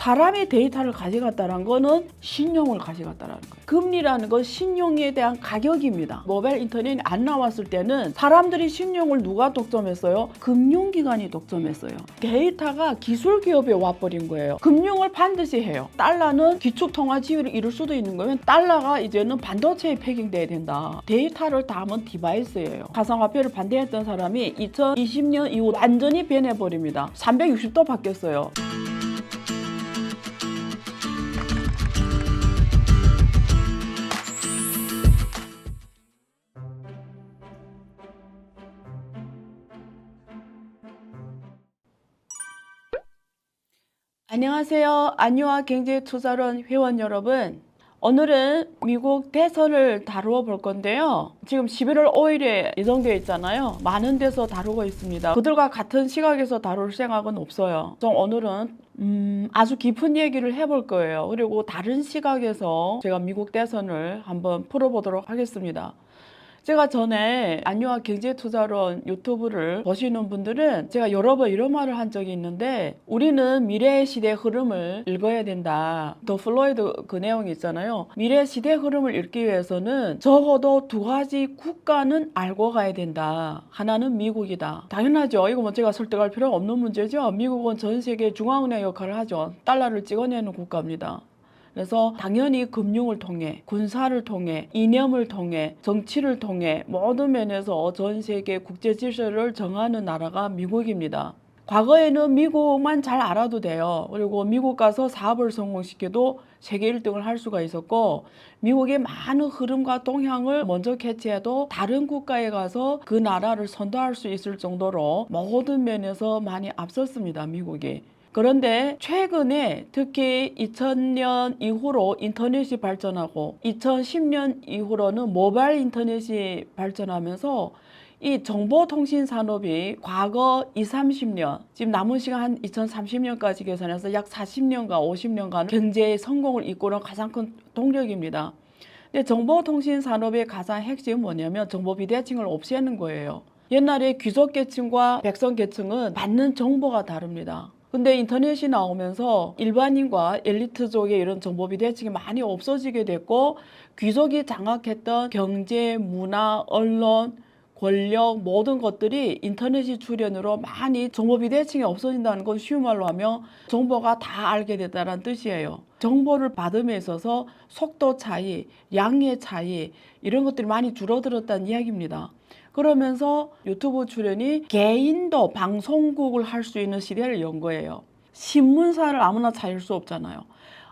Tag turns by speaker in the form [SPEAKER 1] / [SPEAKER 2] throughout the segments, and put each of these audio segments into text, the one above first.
[SPEAKER 1] 사람의 데이터를 가져갔다는 거는 신용을 가져갔다는 거예요. 금리라는 건 신용에 대한 가격입니다. 모바일 인터넷이 안 나왔을 때는 사람들이 신용을 누가 독점했어요? 금융기관이 독점했어요. 데이터가 기술 기업에 와버린 거예요. 금융을 반드시 해요. 달러는 기축통화 지위를 이룰 수도 있는 거면 달러가 이제는 반도체에 패깅돼야 된다. 데이터를 담은 디바이스예요. 가상화폐를 반대했던 사람이 2020년 이후 완전히 변해버립니다. 360도 바뀌었어요. 안녕하세요. 안유아 경제투자론 회원 여러분. 오늘은 미국 대선을 다루어 볼 건데요. 지금 11월 5일에 예정되어 있잖아요. 많은 데서 다루고 있습니다. 그들과 같은 시각에서 다룰 생각은 없어요. 좀 오늘은 음, 아주 깊은 얘기를 해볼 거예요. 그리고 다른 시각에서 제가 미국 대선을 한번 풀어보도록 하겠습니다. 제가 전에 안유아 경제투자론 유튜브를 보시는 분들은 제가 여러 번 이런 말을 한 적이 있는데 우리는 미래의 시대 흐름을 읽어야 된다. 더 플로이드 그 내용이 있잖아요. 미래 시대 흐름을 읽기 위해서는 적어도 두 가지 국가는 알고 가야 된다. 하나는 미국이다. 당연하죠. 이거 뭐 제가 설득할 필요가 없는 문제죠. 미국은 전 세계 중앙은행 역할을 하죠. 달러를 찍어내는 국가입니다. 그래서 당연히 금융을 통해 군사를 통해 이념을 통해 정치를 통해 모든 면에서 전 세계 국제 질서를 정하는 나라가 미국입니다. 과거에는 미국만 잘 알아도 돼요. 그리고 미국 가서 사업을 성공시켜도 세계 1등을 할 수가 있었고 미국의 많은 흐름과 동향을 먼저 캐치해도 다른 국가에 가서 그 나라를 선도할 수 있을 정도로 모든 면에서 많이 앞섰습니다. 미국이. 그런데 최근에 특히 2000년 이후로 인터넷이 발전하고 2010년 이후로는 모바일 인터넷이 발전하면서 이 정보통신 산업이 과거 2, 30년, 지금 남은 시간 한 2030년까지 계산해서 약 40년간, 50년간 경제의 성공을 이끄는 가장 큰 동력입니다. 근데 정보통신 산업의 가장 핵심은 뭐냐면 정보 비대칭을 없애는 거예요. 옛날에 귀족 계층과 백성 계층은 받는 정보가 다릅니다. 근데 인터넷이 나오면서 일반인과 엘리트족의 이런 정보 비대칭이 많이 없어지게 됐고 귀족이 장악했던 경제, 문화, 언론, 권력 모든 것들이 인터넷이 출현으로 많이 정보 비대칭이 없어진다는 건 쉬운 말로 하면 정보가 다 알게 됐다는 뜻이에요. 정보를 받음에 있어서 속도 차이, 양의 차이 이런 것들이 많이 줄어들었다는 이야기입니다. 그러면서 유튜브 출연이 개인도 방송국을 할 수 있는 시대를 연 거예요. 신문사를 아무나 차릴 수 없잖아요.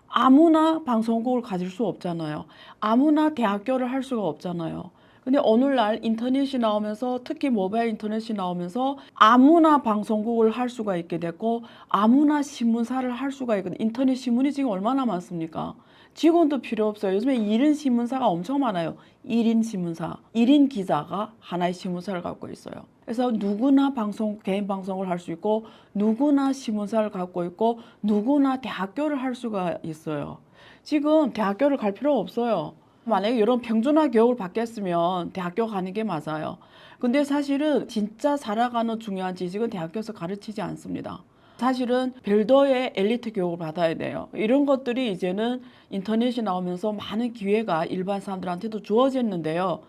[SPEAKER 1] 아무나 방송국을 가질 수 없잖아요. 아무나 대학교를 할 수가 없잖아요. 근데 오늘날 인터넷이 나오면서 특히 모바일 인터넷이 나오면서 아무나 방송국을 할 수가 있게 됐고 아무나 신문사를 할 수가 있거든요. 인터넷 신문이 지금 얼마나 많습니까? 직원도 필요 없어요. 요즘에 1인 신문사가 엄청 많아요. 1인 신문사, 1인 기자가 하나의 신문사를 갖고 있어요. 그래서 누구나 방송, 개인 방송을 할 수 있고 누구나 신문사를 갖고 있고 누구나 대학교를 할 수가 있어요. 지금 대학교를 갈 필요 없어요. 만약에 이런 평준화 교육을 받겠으면 대학교 가는 게 맞아요. 근데 사실은 진짜 살아가는 중요한 지식은 대학교에서 가르치지 않습니다. 사실은 별도의 엘리트 교육을 받아야 돼요. 이런 것들이 이제는 인터넷이 나오면서 많은 기회가 일반 사람들한테도 주어졌는데요.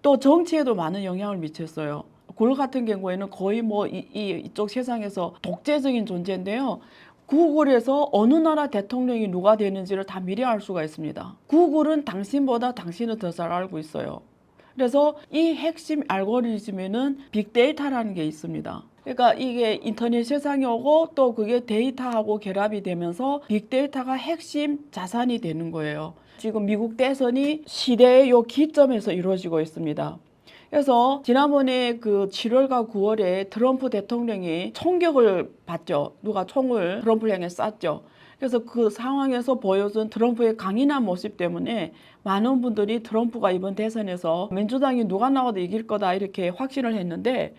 [SPEAKER 1] 또 정치에도 많은 영향을 미쳤어요. 굴 같은 경우에는 거의 뭐 이, 이, 이쪽 세상에서 독재적인 존재인데요. 구글에서 어느 나라 대통령이 누가 되는지를 다 미리 알 수가 있습니다. 구글은 당신보다 당신을 더 잘 알고 있어요. 그래서 이 핵심 알고리즘에는 빅데이터라는 게 있습니다. 그러니까 이게 인터넷 세상에 오고 또 그게 데이터하고 결합이 되면서 빅데이터가 핵심 자산이 되는 거예요. 지금 미국 대선이 시대의 요 기점에서 이루어지고 있습니다. 그래서 지난번에 그 7월과 9월에 트럼프 대통령이 총격을 받죠. 누가 총을 트럼프를 향해 쐈죠. 그래서 그 상황에서 보여준 트럼프의 강인한 모습 때문에 많은 분들이 트럼프가 이번 대선에서 민주당이 누가 나와도 이길 거다 이렇게 확신을 했는데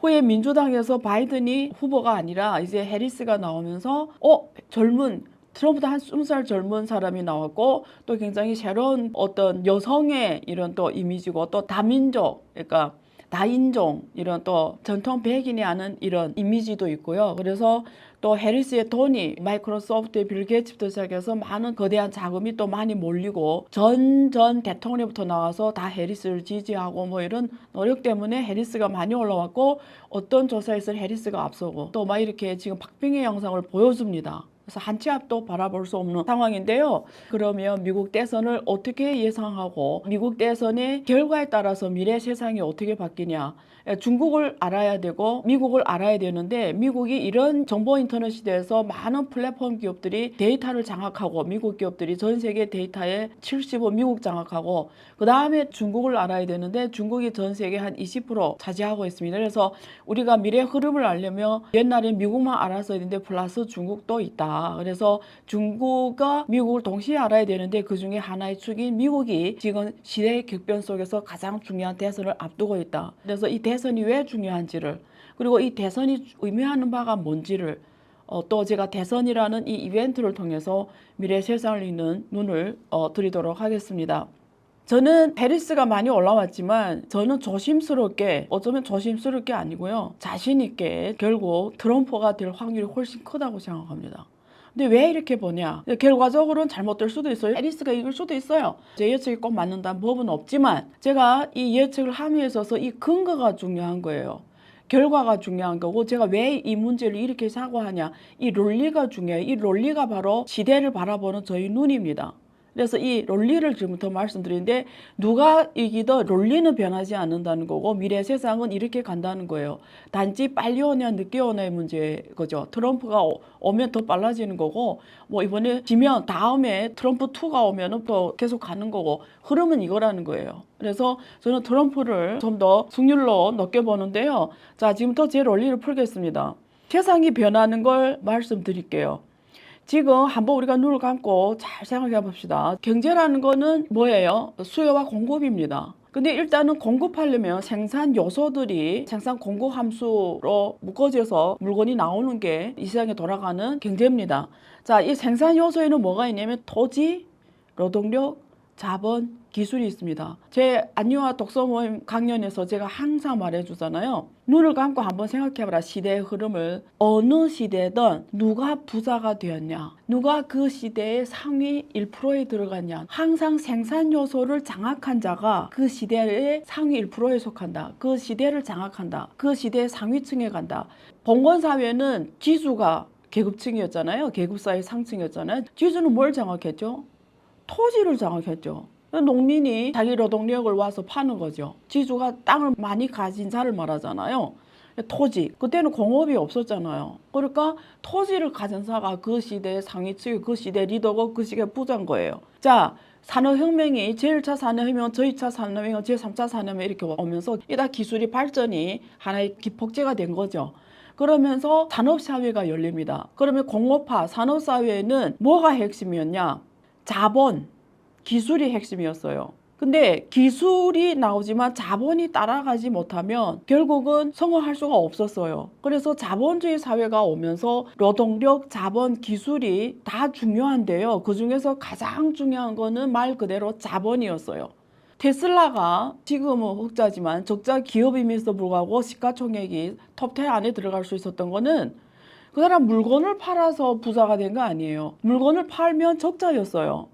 [SPEAKER 1] 후에 민주당에서 바이든이 후보가 아니라 이제 해리스가 나오면서 어 젊은 트럼프도 한 스무 살 젊은 사람이 나왔고 또 굉장히 새로운 어떤 여성의 이런 또 이미지고 또 다민족 그러니까 다인종 이런 또 전통 백인이 하는 이런 이미지도 있고요. 그래서 또 해리스의 돈이 마이크로소프트의 빌 게이츠부터 시작해서 많은 거대한 자금이 또 많이 몰리고 전전 대통령부터 나와서 다 해리스를 지지하고 뭐 이런 노력 때문에 해리스가 많이 올라왔고 어떤 조사에서는 해리스가 앞서고 또 막 이렇게 지금 박빙의 영상을 보여줍니다. 그래서 한치 앞도 바라볼 수 없는 상황인데요. 그러면 미국 대선을 어떻게 예상하고 미국 대선의 결과에 따라서 미래 세상이 어떻게 바뀌냐? 예, 중국을 알아야 되고 미국을 알아야 되는데 미국이 이런 정보 인터넷 시대에서 많은 플랫폼 기업들이 데이터를 장악하고 미국 기업들이 전 세계 데이터의 75 미국 장악하고 그 다음에 중국을 알아야 되는데 중국이 전 세계 한 20% 차지하고 있습니다. 그래서 우리가 미래 흐름을 알려면 옛날에 미국만 알았어야 되는데 플러스 중국도 있다. 그래서 중국과 미국을 동시에 알아야 되는데 그 중에 하나의 축인 미국이 지금 시대의 격변 속에서 가장 중요한 대선을 앞두고 있다. 그래서 이 대선 이 왜 중요한지를 그리고 이 대선이 의미하는 바가 뭔지를 어, 또 제가 대선이라는 이 이벤트를 통해서 미래 세상을 읽는 눈을 어, 드리도록 하겠습니다. 저는 페리스가 많이 올라왔지만 저는 조심스럽게 어쩌면 조심스럽게 아니고요 자신 있게 결국 트럼프가 될 확률이 훨씬 크다고 생각합니다. 근데 왜 이렇게 보냐? 결과적으로는 잘못될 수도 있어요. 해리스가 이길 수도 있어요. 제 예측이 꼭 맞는다는 법은 없지만 제가 이 예측을 함에 있어서 이 근거가 중요한 거예요. 결과가 중요한 거고 제가 왜 이 문제를 이렇게 사고하냐 이 논리가 중요해요. 이 논리가 바로 시대를 바라보는 저희 눈입니다. 그래서 이 논리를 지금부터 말씀드리는데 누가 이기든 논리는 변하지 않는다는 거고 미래 세상은 이렇게 간다는 거예요. 단지 빨리 오냐 늦게 오냐의 문제 거죠. 트럼프가 오- 오면 더 빨라지는 거고 뭐 이번에 지면 다음에 트럼프 2가 오면은 또 계속 가는 거고 흐름은 이거라는 거예요. 그래서 저는 트럼프를 좀 더 승률로 높게 보는데요. 자, 지금부터 제 논리를 풀겠습니다. 세상이 변하는 걸 말씀드릴게요. 지금 한번 우리가 눈을 감고 잘 생각해 봅시다. 경제라는 거는 뭐예요? 수요와 공급입니다. 근데 일단은 공급하려면 생산 요소들이 생산 공급 함수로 묶어져서 물건이 나오는 게 이 세상에 돌아가는 경제입니다. 자, 이 생산 요소에는 뭐가 있냐면 토지, 노동력, 자본, 기술이 있습니다. 제 안유화 독서 모임 강연에서 제가 항상 말해주잖아요. 눈을 감고 한번 생각해봐라. 시대의 흐름을. 어느 시대든 누가 부자가 되었냐. 누가 그 시대의 상위 1%에 들어갔냐. 항상 생산 요소를 장악한 자가 그 시대의 상위 1%에 속한다. 그 시대를 장악한다. 그 시대의 상위층에 간다. 봉건 사회는 지수가 계급층이었잖아요. 계급사회 상층이었잖아요. 지수는 뭘 장악했죠? 토지를 장악했죠. 농민이 자기 노동력을 와서 파는 거죠. 지주가 땅을 많이 가진 자를 말하잖아요. 토지. 그때는 공업이 없었잖아요. 그러니까 토지를 가진 자가 그 시대의 상위층이 그 시대 리더고 그 시대 부자인 거예요. 자, 산업혁명이 제1차 산업혁명, 제2차 산업혁명, 제3차 산업혁명 이렇게 오면서 이다 기술이 발전이 하나의 기폭제가 된 거죠. 그러면서 산업사회가 열립니다. 그러면 공업화, 산업사회는 뭐가 핵심이었냐? 자본, 기술이 핵심이었어요. 근데 기술이 나오지만 자본이 따라가지 못하면 결국은 성공할 수가 없었어요. 그래서 자본주의 사회가 오면서 노동력, 자본, 기술이 다 중요한데요. 그 중에서 가장 중요한 거는 말 그대로 자본이었어요. 테슬라가 지금은 흑자지만 적자 기업임에도 불구하고 시가총액이 톱10 안에 들어갈 수 있었던 거는 그 사람 물건을 팔아서 부자가 된 거 아니에요. 물건을 팔면 적자였어요.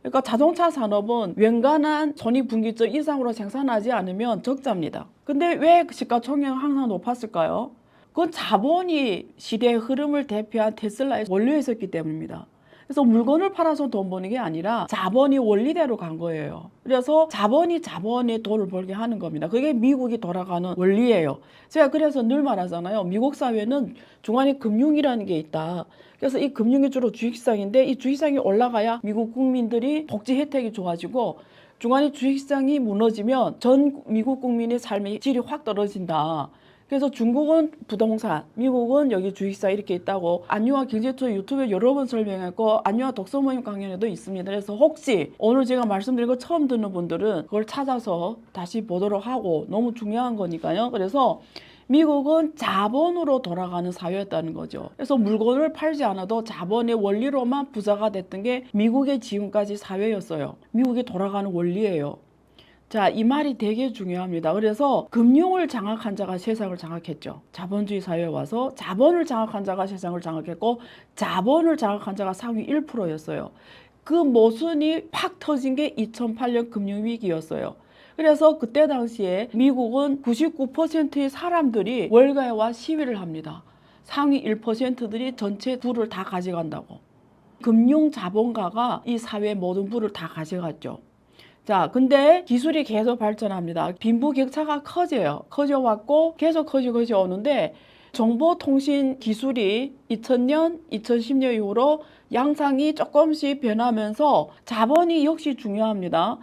[SPEAKER 1] 그러니까 자동차 산업은 연간한 손익분기점 이상으로 생산하지 않으면 적자입니다. 근데 왜 시가총액은 항상 높았을까요? 그건 자본이 시대의 흐름을 대표한 테슬라의 원료였었기 때문입니다. 그래서 물건을 팔아서 돈 버는 게 아니라 자본이 원리대로 간 거예요. 그래서 자본이 자본의 돈을 벌게 하는 겁니다. 그게 미국이 돌아가는 원리예요. 제가 그래서 늘 말하잖아요. 미국 사회는 중간에 금융이라는 게 있다. 그래서 이 금융이 주로 주식시장인데 이 주식시장이 올라가야 미국 국민들이 복지 혜택이 좋아지고 중간에 주식시장이 무너지면 전 미국 국민의 삶의 질이 확 떨어진다. 그래서 중국은 부동산, 미국은 여기 주식사 이렇게 있다고 안유화 경제투 유튜브에 여러 번 설명했고 안유화 독서 모임 강연에도 있습니다. 그래서 혹시 오늘 제가 말씀드린 거 처음 듣는 분들은 그걸 찾아서 다시 보도록 하고 너무 중요한 거니까요. 그래서 미국은 자본으로 돌아가는 사회였다는 거죠. 그래서 물건을 팔지 않아도 자본의 원리로만 부자가 됐던 게 미국의 지금까지 사회였어요. 미국이 돌아가는 원리예요. 자, 이 말이 되게 중요합니다. 그래서 금융을 장악한 자가 세상을 장악했죠. 자본주의 사회에 와서 자본을 장악한 자가 세상을 장악했고 자본을 장악한 자가 상위 1%였어요. 그 모순이 팍 터진 게 2008년 금융위기였어요. 그래서 그때 당시에 미국은 99%의 사람들이 월가와 시위를 합니다. 상위 1%들이 전체 부를 다 가져간다고. 금융 자본가가 이 사회 모든 부를 다 가져갔죠. 자, 근데 기술이 계속 발전합니다. 빈부 격차가 커져요. 커져 왔고 계속 커져 커져 오는데 정보통신 기술이 2000년, 2010년 이후로 양상이 조금씩 변하면서 자본이 역시 중요합니다.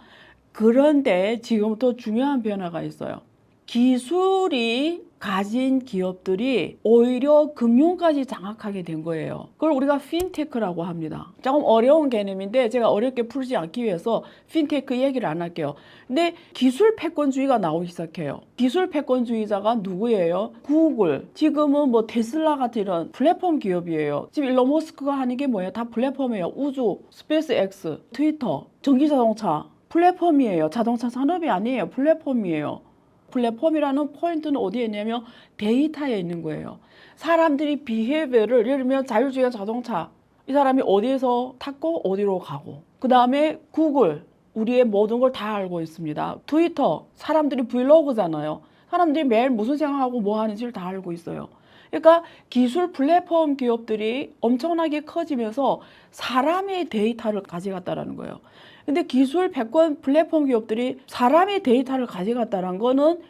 [SPEAKER 1] 그런데 지금 또 중요한 변화가 있어요. 기술이 가진 기업들이 오히려 금융까지 장악하게 된 거예요. 그걸 우리가 핀테크라고 합니다. 조금 어려운 개념인데 제가 어렵게 풀지 않기 위해서 핀테크 얘기를 안 할게요. 근데 기술 패권주의가 나오기 시작해요. 기술 패권주의자가 누구예요? 구글. 지금은 뭐 테슬라 같은 이런 플랫폼 기업이에요. 지금 일론 머스크가 하는 게 뭐예요? 다 플랫폼이에요. 우주, 스페이스 X, 트위터, 전기자동차. 플랫폼이에요. 자동차 산업이 아니에요. 플랫폼이에요. 플랫폼이라는 포인트는 어디에 있냐면 데이터에 있는 거예요. 사람들이 비헤비어를 예를 들면 자율주행 자동차 이 사람이 어디에서 탔고 어디로 가고 그 다음에 구글 우리의 모든 걸 다 알고 있습니다. 트위터 사람들이 브이로그잖아요. 사람들이 매일 무슨 생각하고 뭐 하는지를 다 알고 있어요. 그러니까 기술 플랫폼 기업들이 엄청나게 커지면서 사람의 데이터를 가져갔다라는 거예요. 근데 기술 패권 플랫폼 기업들이 사람의 데이터를 가져갔다는 거는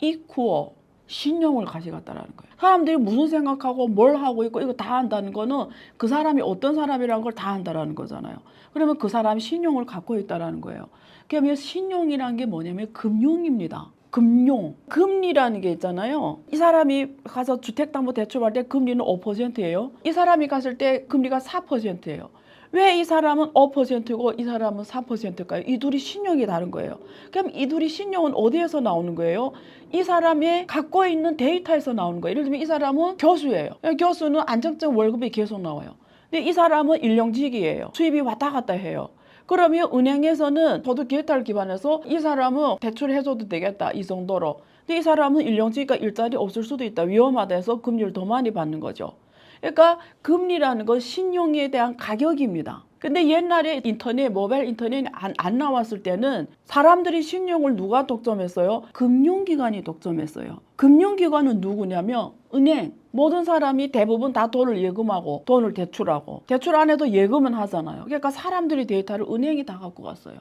[SPEAKER 1] 이쿠어 신용을 가져갔다라는 거예요. 사람들이 무슨 생각하고 뭘 하고 있고 이거 다 한다는 거는 그 사람이 어떤 사람이라는 걸 다 한다라는 거잖아요. 그러면 그 사람이 신용을 갖고 있다라는 거예요. 그러면 신용이라는 게 뭐냐면 금융입니다. 금융, 금리라는 게 있잖아요. 이 사람이 가서 주택담보대출 받을 때 금리는 5%예요. 이 사람이 갔을 때 금리가 4%예요. 왜 이 사람은 5%고 이 사람은 4%일까요? 이 둘이 신용이 다른 거예요. 그럼 이 둘이 신용은 어디에서 나오는 거예요? 이 사람이 갖고 있는 데이터에서 나오는 거예요. 예를 들면 이 사람은 교수예요. 교수는 안정적 월급이 계속 나와요. 근데 이 사람은 일용직이에요. 수입이 왔다 갔다 해요. 그러면 은행에서는 저도 데이터를 기반해서 이 사람은 대출해줘도 되겠다 이 정도로. 근데 이 사람은 일용직이니까 일자리 없을 수도 있다 위험하다 해서 금리를 더 많이 받는 거죠. 그러니까 금리라는 건 신용에 대한 가격입니다. 근데 옛날에 인터넷, 모바일 인터넷이 안, 안 나왔을 때는 사람들이 신용을 누가 독점했어요? 금융기관이 독점했어요. 금융기관은 누구냐면 은행. 모든 사람이 대부분 다 돈을 예금하고 돈을 대출하고 대출 안 해도 예금은 하잖아요. 그러니까 사람들이 데이터를 은행이 다 갖고 갔어요.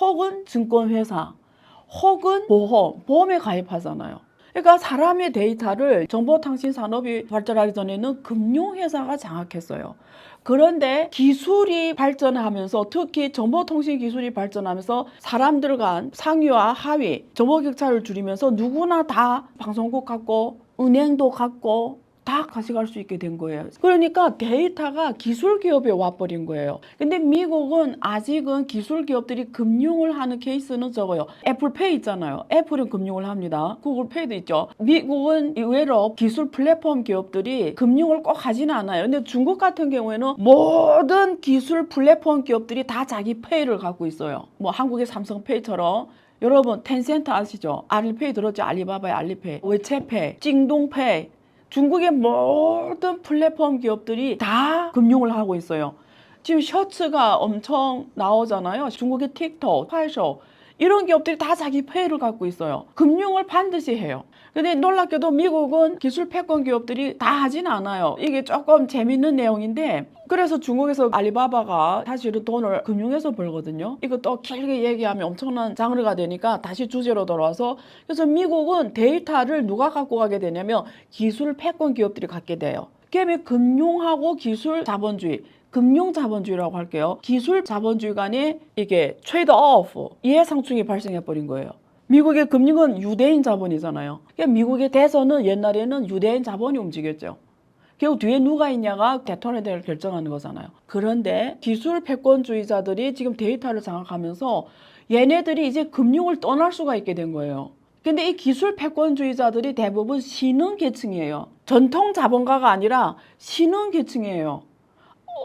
[SPEAKER 1] 혹은 증권회사, 혹은 보험, 보험에 가입하잖아요. 그러니까 사람의 데이터를 정보통신 산업이 발전하기 전에는 금융회사가 장악했어요. 그런데 기술이 발전하면서 특히 정보통신 기술이 발전하면서 사람들 간 상위와 하위 정보 격차를 줄이면서 누구나 다 방송국 갖고 은행도 갖고 다 가져갈 수 있게 된 거예요. 그러니까 데이터가 기술 기업에 와버린 거예요. 근데 미국은 아직은 기술 기업들이 금융을 하는 케이스는 적어요. 애플페이 있잖아요. 애플은 금융을 합니다. 구글페이도 있죠. 미국은 의외로 기술 플랫폼 기업들이 금융을 꼭 하지는 않아요. 근데 중국 같은 경우에는 모든 기술 플랫폼 기업들이 다 자기 페이를 갖고 있어요. 뭐 한국의 삼성페이처럼 여러분 텐센트 아시죠? 알리페이 들었죠? 알리바바의 알리페이, 외채페이, 찡동페이 중국의 모든 플랫폼 기업들이 다 금융을 하고 있어요. 지금 셔츠가 엄청 나오잖아요. 중국의 틱톡, 파이쇼 이런 기업들이 다 자기 페이를 갖고 있어요. 금융을 반드시 해요. 근데 놀랍게도 미국은 기술 패권 기업들이 다 하진 않아요. 이게 조금 재밌는 내용인데 그래서 중국에서 알리바바가 사실은 돈을 금융에서 벌거든요. 이거 또 길게 얘기하면 엄청난 장르가 되니까 다시 주제로 돌아와서 그래서 미국은 데이터를 누가 갖고 가게 되냐면 기술 패권 기업들이 갖게 돼요. 그게 금융하고 기술 자본주의 금융 자본주의라고 할게요. 기술 자본주의 간에 이게 트레이드 오프 이해상충이 발생해 버린 거예요. 미국의 금융은 유대인 자본이잖아요. 그러니까 미국의 대선은 옛날에는 유대인 자본이 움직였죠. 결국 뒤에 누가 있냐가 대통령을 결정하는 거잖아요. 그런데 기술 패권주의자들이 지금 데이터를 장악하면서 얘네들이 이제 금융을 떠날 수가 있게 된 거예요. 근데 이 기술 패권주의자들이 대부분 신흥 계층이에요. 전통 자본가가 아니라 신흥 계층이에요.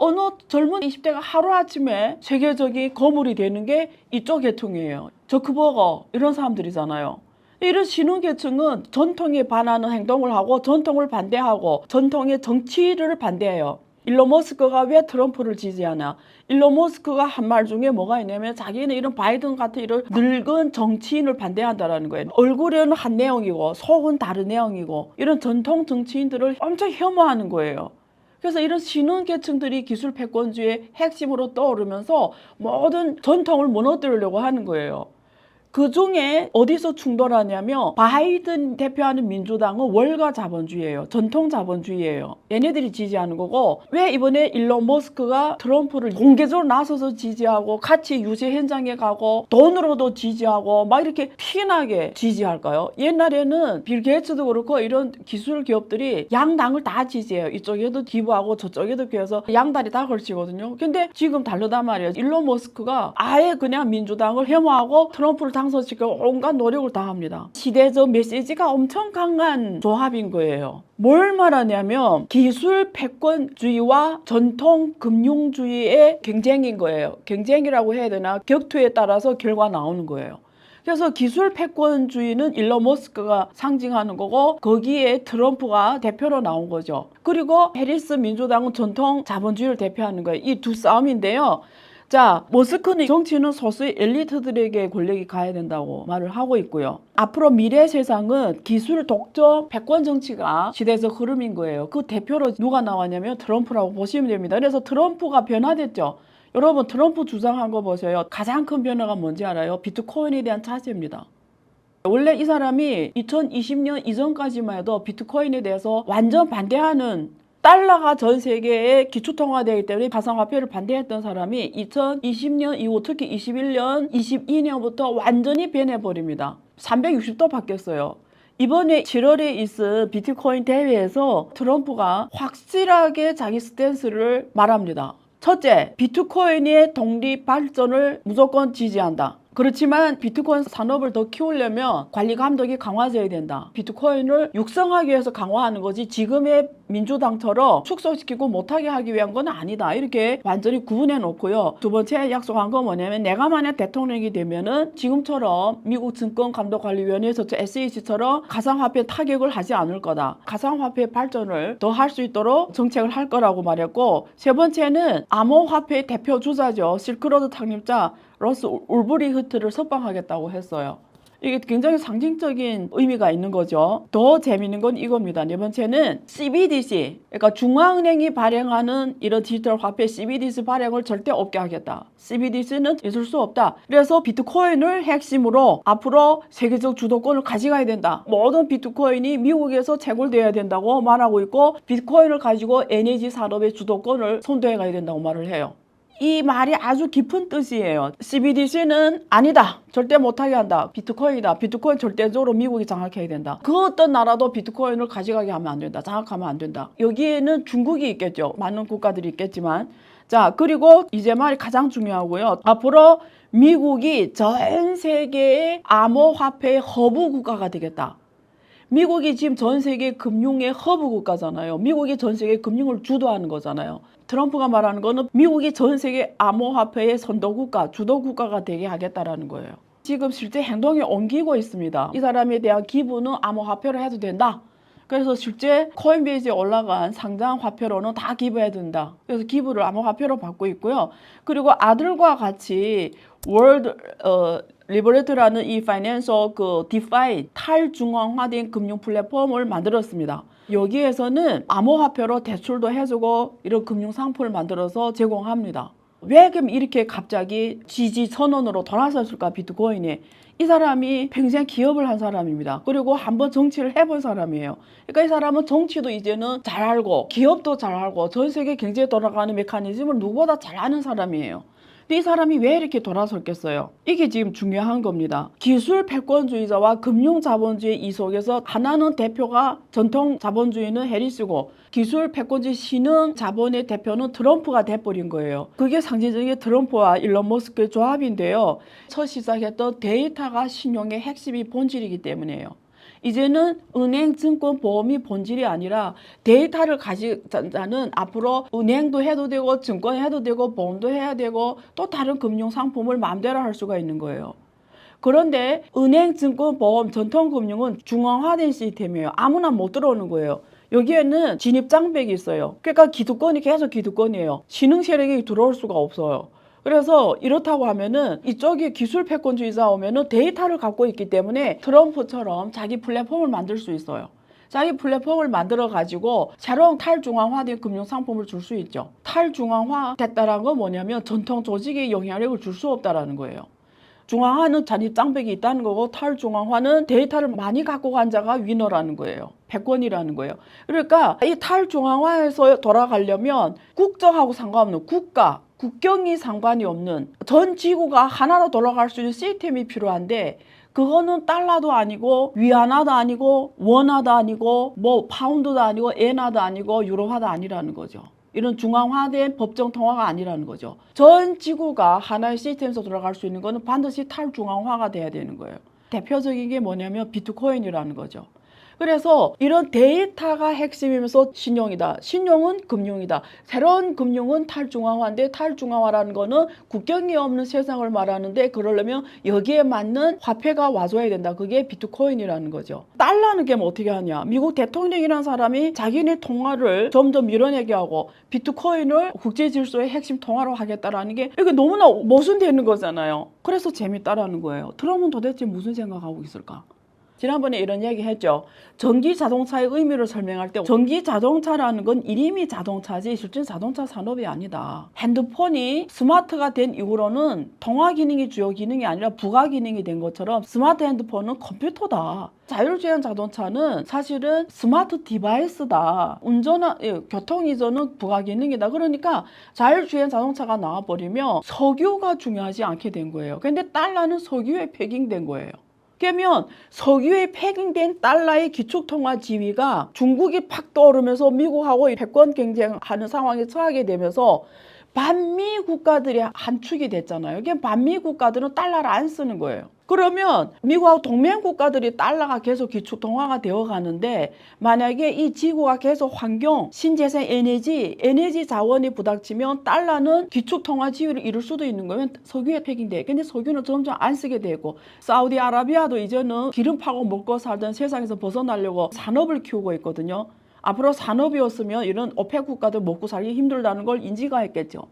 [SPEAKER 1] 어느 젊은 20대가 하루아침에 세계적인 거물이 되는 게 이쪽 계통이에요. 저크버거 이런 사람들이잖아요. 이런 신흥계층은 전통에 반하는 행동을 하고 전통을 반대하고 전통의 정치를 반대해요. 일론 머스크가 왜 트럼프를 지지하나? 일론 머스크가 한 말 중에 뭐가 있냐면 자기는 이런 바이든 같은 이런 늙은 정치인을 반대한다라는 거예요. 얼굴에는 한 내용이고 속은 다른 내용이고 이런 전통 정치인들을 엄청 혐오하는 거예요. 그래서 이런 신흥 계층들이 기술 패권주의 핵심으로 떠오르면서 모든 전통을 무너뜨리려고 하는 거예요. 그 중에 어디서 충돌하냐면 바이든 대표하는 민주당은 월가 자본주의예요. 전통 자본주의예요. 얘네들이 지지하는 거고 왜 이번에 일론 머스크가 트럼프를 공개적으로 나서서 지지하고 같이 유세 현장에 가고 돈으로도 지지하고 막 이렇게 피나게 지지할까요? 옛날에는 빌 게이츠도 그렇고 이런 기술 기업들이 양당을 다 지지해요. 이쪽에도 기부하고 저쪽에도 기부해서 양다리 다 걸치거든요. 근데 지금 다르단 말이에요. 일론 머스크가 아예 그냥 민주당을 혐오하고 트럼프를 당 선시키고 온갖 노력을 다 합니다. 시대적 메시지가 엄청 강한 조합인 거예요. 뭘 말하냐면 기술 패권주의와 전통 금융주의의 경쟁인 거예요. 경쟁이라고 해야 되나 격투에 따라서 결과 나오는 거예요. 그래서 기술 패권주의는 일론 머스크가 상징하는 거고 거기에 트럼프가 대표로 나온 거죠. 그리고 해리스 민주당은 전통 자본주의를 대표하는 거예요. 이 두 싸움인데요. 자, 머스크는 정치는 소수의 엘리트들에게 권력이 가야 된다고 말을 하고 있고요. 앞으로 미래 세상은 기술 독점 패권 정치가 시대적 흐름인 거예요. 그 대표로 누가 나왔냐면 트럼프라고 보시면 됩니다. 그래서 트럼프가 변화됐죠. 여러분 트럼프 주장한 거 보세요. 가장 큰 변화가 뭔지 알아요? 비트코인에 대한 차지입니다. 원래 이 사람이 2020년 이전까지만 해도 비트코인에 대해서 완전 반대하는 달러가 전 세계에 기초통화되기 때문에 가상화폐를 반대했던 사람이 2020년 이후 특히 21년, 22년부터 완전히 변해버립니다. 360도 바뀌었어요. 이번에 7월에 있은 비트코인 대회에서 트럼프가 확실하게 자기 스탠스를 말합니다. 첫째, 비트코인의 독립 발전을 무조건 지지한다. 그렇지만 비트코인 산업을 더 키우려면 관리 감독이 강화돼야 된다. 비트코인을 육성하기 위해서 강화하는 거지 지금의 민주당처럼 축소시키고 못하게 하기 위한 건 아니다. 이렇게 완전히 구분해 놓고요. 두 번째 약속한 건 뭐냐면 내가 만약 대통령이 되면은 지금처럼 미국 증권감독관리위원회에서 SEC처럼 가상화폐 타격을 하지 않을 거다. 가상화폐 발전을 더 할 수 있도록 정책을 할 거라고 말했고 세 번째는 암호화폐 대표 주자죠. 실크로드 창립자 러스 울브리흐트를 석방하겠다고 했어요. 이게 굉장히 상징적인 의미가 있는 거죠. 더 재미있는 건 이겁니다. 네 번째는 CBDC, 그러니까 중앙은행이 발행하는 이런 디지털 화폐 CBDC 발행을 절대 없게 하겠다. CBDC는 있을 수 없다. 그래서 비트코인을 핵심으로 앞으로 세계적 주도권을 가져가야 된다. 모든 비트코인이 미국에서 채굴돼야 된다고 말하고 있고 비트코인을 가지고 에너지 산업의 주도권을 선도해 가야 된다고 말을 해요. 이 말이 아주 깊은 뜻이에요. CBDC는 아니다. 절대 못하게 한다. 비트코인이다. 비트코인 절대적으로 미국이 장악해야 된다. 그 어떤 나라도 비트코인을 가져가게 하면 안 된다. 장악하면 안 된다. 여기에는 중국이 있겠죠. 많은 국가들이 있겠지만. 자, 그리고 이제 말이 가장 중요하고요. 앞으로 미국이 전 세계의 암호화폐 허브 국가가 되겠다. 미국이 지금 전 세계 금융의 허브 국가잖아요. 미국이 전 세계 금융을 주도하는 거잖아요. 트럼프가 말하는 거는 미국이 전 세계 암호화폐의 선도 국가, 주도 국가가 되게 하겠다라는 거예요. 지금 실제 행동에 옮기고 있습니다. 이 사람에 대한 기부는 암호화폐로 해도 된다. 그래서 실제 코인베이스에 올라간 상장 화폐로는 다 기부해야 된다. 그래서 기부를 암호화폐로 받고 있고요. 그리고 아들과 같이 월드 어, 리버레트라는 이 파이낸서 그 디파이 탈중앙화된 금융 플랫폼을 만들었습니다. 여기에서는 암호화폐로 대출도 해주고 이런 금융 상품을 만들어서 제공합니다. 왜 그럼 이렇게 갑자기 지지 선언으로 돌아섰을까 비트코인이 이 사람이 평생 기업을 한 사람입니다. 그리고 한번 정치를 해본 사람이에요. 그러니까 이 사람은 정치도 이제는 잘 알고 기업도 잘 알고 전 세계 경제 돌아가는 메커니즘을 누구보다 잘 아는 사람이에요. 이 사람이 왜 이렇게 돌아섰겠어요? 이게 지금 중요한 겁니다. 기술 패권주의자와 금융 자본주의 이 속에서 하나는 대표가 전통 자본주의는 해리스고 기술 패권주의 신흥 자본의 대표는 트럼프가 돼버린 거예요. 그게 상징적인 트럼프와 일론 머스크의 조합인데요. 첫 시작했던 데이터가 신용의 핵심이 본질이기 때문이에요. 이제는 은행, 증권, 보험이 본질이 아니라 데이터를 가지자는 앞으로 은행도 해도 되고 증권 해도 되고 보험도 해야 되고 또 다른 금융 상품을 마음대로 할 수가 있는 거예요. 그런데 은행, 증권, 보험, 전통금융은 중앙화된 시스템이에요. 아무나 못 들어오는 거예요. 여기에는 진입 장벽이 있어요. 그러니까 기득권이 계속 기득권이에요. 신흥 세력이 들어올 수가 없어요. 그래서 이렇다고 하면은 이쪽에 기술 패권주의자 오면은 데이터를 갖고 있기 때문에 트럼프처럼 자기 플랫폼을 만들 수 있어요. 자기 플랫폼을 만들어 가지고 새로운 탈중앙화된 금융 상품을 줄 수 있죠. 탈중앙화 됐다라는 건 뭐냐면 전통 조직에 영향력을 줄 수 없다라는 거예요. 중앙화는 잔입 장벽이 있다는 거고 탈중앙화는 데이터를 많이 갖고 간 자가 위너라는 거예요. 백권이라는 거예요. 그러니까 이 탈중앙화에서 돌아가려면 국적하고 상관없는 국가, 국경이 상관이 없는 전 지구가 하나로 돌아갈 수 있는 시스템이 필요한데 그거는 달러도 아니고 위안화도 아니고 원화도 아니고 뭐 파운드도 아니고 엔화도 아니고 유로화도 아니라는 거죠. 이런 중앙화된 법정 통화가 아니라는 거죠. 전 지구가 하나의 시스템에서 돌아갈 수 있는 거는 반드시 탈중앙화가 돼야 되는 거예요. 대표적인 게 뭐냐면 비트코인이라는 거죠. 그래서 이런 데이터가 핵심이면서 신용이다. 신용은 금융이다. 새로운 금융은 탈중앙화인데 탈중앙화라는 거는 국경이 없는 세상을 말하는데 그러려면 여기에 맞는 화폐가 와줘야 된다. 그게 비트코인이라는 거죠. 달러는 게 뭐 어떻게 하냐. 미국 대통령이라는 사람이 자기네 통화를 점점 밀어내게 하고 비트코인을 국제 질서의 핵심 통화로 하겠다라는 게 이게 너무나 모순되는 거잖아요. 그래서 재밌다라는 거예요. 트럼프는 도대체 무슨 생각하고 있을까? 지난번에 이런 얘기 했죠. 전기 자동차의 의미를 설명할 때 전기 자동차라는 건 이름이 자동차지 실제 자동차 산업이 아니다. 핸드폰이 스마트가 된 이후로는 통화 기능이 주요 기능이 아니라 부가 기능이 된 것처럼 스마트 핸드폰은 컴퓨터다. 자율주행 자동차는 사실은 스마트 디바이스다. 운전하, 예, 교통 이전은 부가 기능이다. 그러니까 자율주행 자동차가 나와버리면 석유가 중요하지 않게 된 거예요. 근데 달러는 석유에 패깅된 거예요. 그러면 석유에 패깅된 달러의 기축통화 지위가 중국이 팍 떠오르면서 미국하고 패권 경쟁하는 상황에 처하게 되면서 반미 국가들이 한 축이 됐잖아요. 이게 반미 국가들은 달러를 안 쓰는 거예요. 그러면 미국하고 동맹 국가들이 달러가 계속 기축 통화가 되어 가는데 만약에 이 지구가 계속 환경, 신재생 에너지, 에너지 자원이 부닥치면 달러는 기축 통화 지위를 잃을 수도 있는 거예요. 석유에 패긴데. 근데 석유는 점점 안 쓰게 되고 사우디아라비아도 이제는 기름 파고 먹고 살던 세상에서 벗어나려고 산업을 키우고 있거든요. 앞으로 산업이었으면 이런 오펙 국가들 먹고 살기 힘들다는 걸 인지가 했겠죠.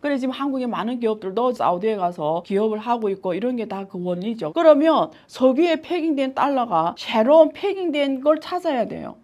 [SPEAKER 1] 그래 지금 한국의 많은 기업들도 사우디에 가서 기업을 하고 있고 이런 게 다 그 원리죠. 그러면 석유에 패깅된 달러가 새로운 패깅된 걸 찾아야 돼요.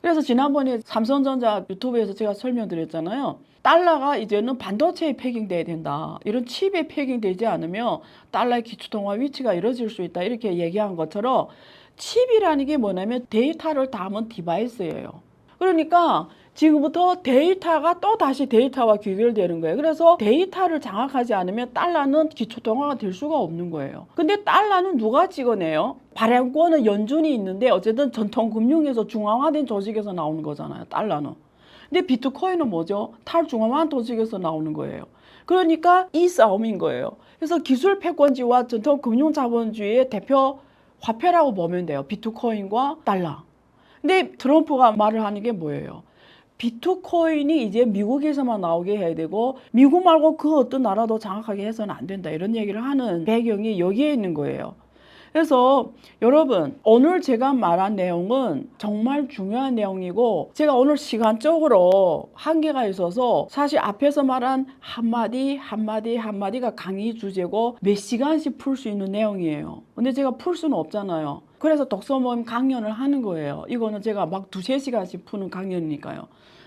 [SPEAKER 1] 그래서 지난번에 삼성전자 유튜브에서 제가 설명드렸잖아요. 달러가 이제는 반도체에 패깅돼야 된다. 이런 칩에 패깅되지 않으면 달러의 기초통화 위치가 이뤄질 수 있다. 이렇게 얘기한 것처럼 칩이라는 게 뭐냐면 데이터를 담은 디바이스예요. 그러니까 지금부터 데이터가 또 다시 데이터와 귀결되는 거예요. 그래서 데이터를 장악하지 않으면 달러는 기초통화가 될 수가 없는 거예요. 근데 달러는 누가 찍어내요? 발행권은 연준이 있는데 어쨌든 전통금융에서 중앙화된 조직에서 나오는 거잖아요. 달러는. 근데 비트코인은 뭐죠? 탈중앙화된 조직에서 나오는 거예요. 그러니까 이 싸움인 거예요. 그래서 기술 패권주의와 전통 금융 자본주의의 대표 화폐라고 보면 돼요. 비트코인과 달러. 근데 트럼프가 말을 하는 게 뭐예요? 비트코인이 이제 미국에서만 나오게 해야 되고 미국 말고 그 어떤 나라도 장악하게 해서는 안 된다 이런 얘기를 하는 배경이 여기에 있는 거예요. 그래서 여러분 오늘 제가 말한 내용은 정말 중요한 내용이고 제가 오늘 시간적으로 한계가 있어서 사실 앞에서 말한 한마디 한마디 한마디가 강의 주제고 몇 시간씩 풀 수 있는 내용이에요. 근데 제가 풀 수는 없잖아요. 그래서 독서 모임 강연을 하는 거예요. 이거는 제가 막 두세 시간씩 푸는 강연이니까요.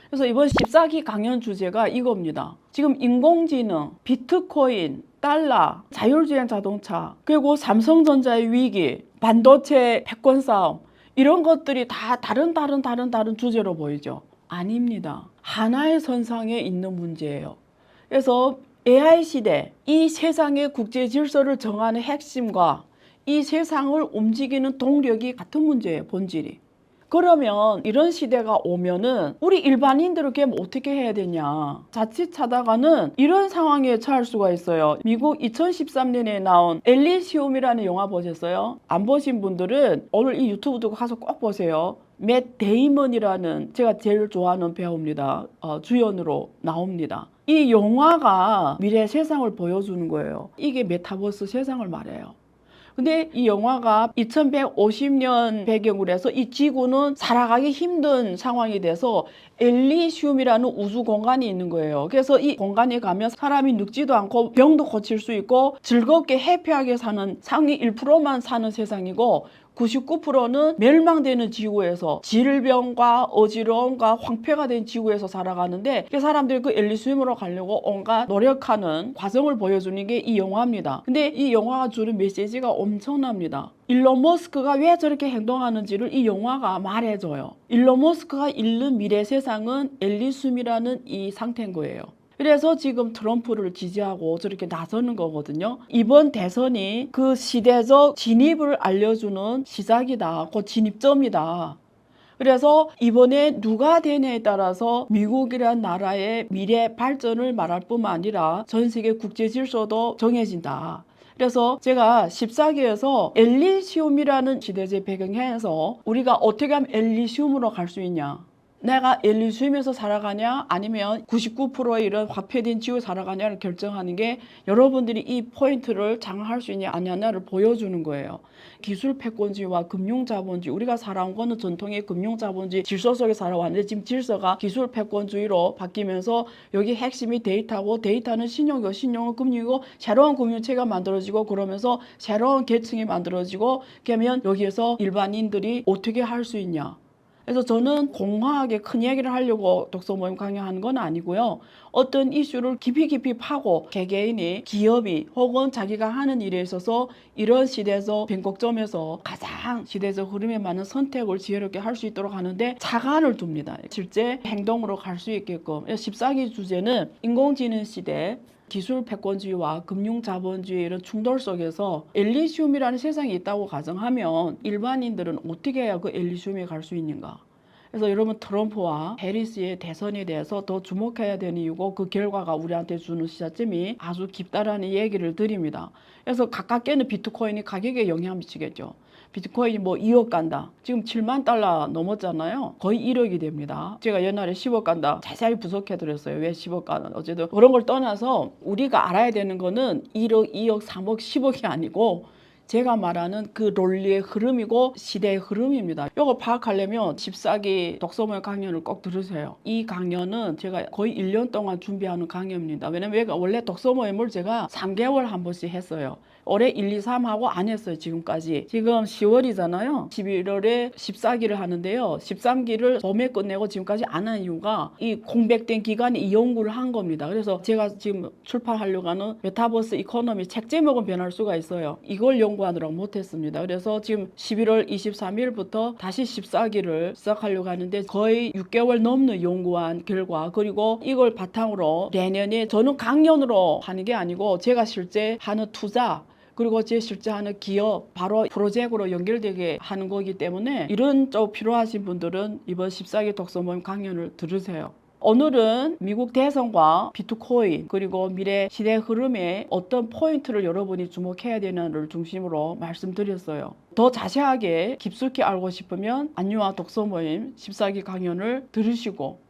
[SPEAKER 1] 그래서 이번 14기 강연 주제가 이겁니다. 지금 인공지능, 비트코인, 달러, 자율주행 자동차, 그리고 삼성전자의 위기, 반도체 패권 싸움, 이런 것들이 다 다른 다른 다른 다른 주제로 보이죠? 아닙니다. 하나의 선상에 있는 문제예요. 그래서 AI 시대, 이 세상의 국제 질서를 정하는 핵심과 이 세상을 움직이는 동력이 같은 문제예요, 본질이. 그러면 이런 시대가 오면은 우리 일반인들은 그럼 어떻게 해야 되냐? 자칫하다가는 이런 상황에 처할 수가 있어요. 미국 2013년에 나온 엘리시움이라는 영화 보셨어요? 안 보신 분들은 오늘 이 유튜브도 가서 꼭 보세요. 맷 데이먼이라는 제가 제일 좋아하는 배우입니다. 어, 주연으로 나옵니다. 이 영화가 미래 세상을 보여주는 거예요. 이게 메타버스 세상을 말해요. 근데 이 영화가 2150년 배경으로 해서 이 지구는 살아가기 힘든 상황이 돼서 엘리시움이라는 우주 공간이 있는 거예요. 그래서 이 공간에 가면 사람이 늙지도 않고 병도 고칠 수 있고 즐겁게 해피하게 사는 상위 1%만 사는 세상이고 99%는 멸망되는 지구에서 질병과 어지러움과 황폐가 된 지구에서 살아가는데 그 사람들이 그 엘리시움으로 가려고 온갖 노력하는 과정을 보여주는 게 이 영화입니다. 근데 이 영화가 주는 메시지가 엄청납니다. 일론 머스크가 왜 저렇게 행동하는지를 이 영화가 말해줘요. 일론 머스크가 잃는 미래 세상은 엘리숨이라는 이 상태인 거예요. 그래서 지금 트럼프를 지지하고 저렇게 나서는 거거든요. 이번 대선이 그 시대적 진입을 알려주는 시작이다. 곧 진입점이다. 그래서 이번에 누가 되냐에 따라서 미국이란 나라의 미래 발전을 말할 뿐만 아니라 전 세계 국제 질서도 정해진다. 그래서 제가 14기에서 엘리시움이라는 시대적 배경에서 우리가 어떻게 하면 엘리시움으로 갈 수 있냐. 내가 엘리시움에서 살아가냐 아니면 99%의 이런 화폐된 지구 살아가냐를 결정하는 게 여러분들이 이 포인트를 장악할 수 있냐 아니냐를 보여주는 거예요. 기술 패권주의와 금융자본주의 우리가 살아온 거는 전통의 금융자본주의 질서 속에 살아왔는데 지금 질서가 기술 패권주의로 바뀌면서 여기 핵심이 데이터고 데이터는 신용이고 신용은 금융이고 새로운 금융체가 만들어지고 그러면서 새로운 계층이 만들어지고 그러면 여기에서 일반인들이 어떻게 할 수 있냐 그래서 저는 공허하게 큰 얘기를 하려고 독서 모임 강연하는 건 아니고요. 어떤 이슈를 깊이 깊이 파고 개개인이 기업이 혹은 자기가 하는 일에 있어서 이런 시대에서 변곡점에서 가장 시대적 흐름에 맞는 선택을 지혜롭게 할 수 있도록 하는데 자간을 둡니다. 실제 행동으로 갈 수 있게끔. 14기 주제는 인공지능 시대 기술 패권주의와 금융 자본주의 이런 충돌 속에서 엘리시움이라는 세상이 있다고 가정하면 일반인들은 어떻게 해야 그 엘리시움에 갈 수 있는가? 그래서 여러분 트럼프와 해리스의 대선에 대해서 더 주목해야 되는 이유고 그 결과가 우리한테 주는 시사점이 아주 깊다라는 얘기를 드립니다. 그래서 가깝게는 비트코인이 가격에 영향 미치겠죠. 비트코인이 뭐 2억 간다. 지금 7만 달러 넘었잖아요. 거의 1억이 됩니다. 제가 옛날에 10억 간다. 자세히 분석해 드렸어요. 왜 10억 가는. 어쨌든 그런 걸 떠나서 우리가 알아야 되는 거는 1억, 2억, 3억, 10억이 아니고 제가 말하는 그 롤리의 흐름이고 시대의 흐름입니다. 이걸 파악하려면 14기 독서모의 강연을 꼭 들으세요. 이 강연은 제가 거의 1년 동안 준비하는 강연입니다. 왜냐면 원래 독서 모임을 제가 3개월 한 번씩 했어요. 올해 1, 2, 3 하고 안 했어요, 지금까지. 지금 10월이잖아요. 11월에 14기를 하는데요. 13기를 봄에 끝내고 지금까지 안 한 이유가 이 공백된 기간에 이 연구를 한 겁니다. 그래서 제가 지금 출판하려고 하는 메타버스 이코노미 책 제목은 변할 수가 있어요. 이걸 연구하느라고 못했습니다. 그래서 지금 11월 23일부터 다시 14기를 시작하려고 하는데 거의 6개월 넘는 연구한 결과 그리고 이걸 바탕으로 내년에 저는 강연으로 하는 게 아니고 제가 실제 하는 투자 그리고 제 실제 하는 기업 바로 프로젝트로 연결되게 하는 거기 때문에 이런 쪽 필요하신 분들은 이번 14기 독서 모임 강연을 들으세요. 오늘은 미국 대선과 비트코인 그리고 미래 시대 흐름에 어떤 포인트를 여러분이 주목해야 되는를 중심으로 말씀드렸어요. 더 자세하게 깊숙이 알고 싶으면 안유아 독서 모임 14기 강연을 들으시고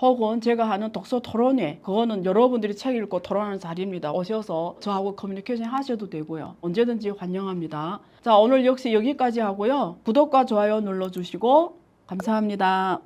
[SPEAKER 1] 혹은 제가 하는 독서 토론회 그거는 여러분들이 책 읽고 토론하는 자리입니다. 오셔서 저하고 커뮤니케이션 하셔도 되고요. 언제든지 환영합니다. 자 오늘 역시 여기까지 하고요. 구독과 좋아요 눌러주시고 감사합니다.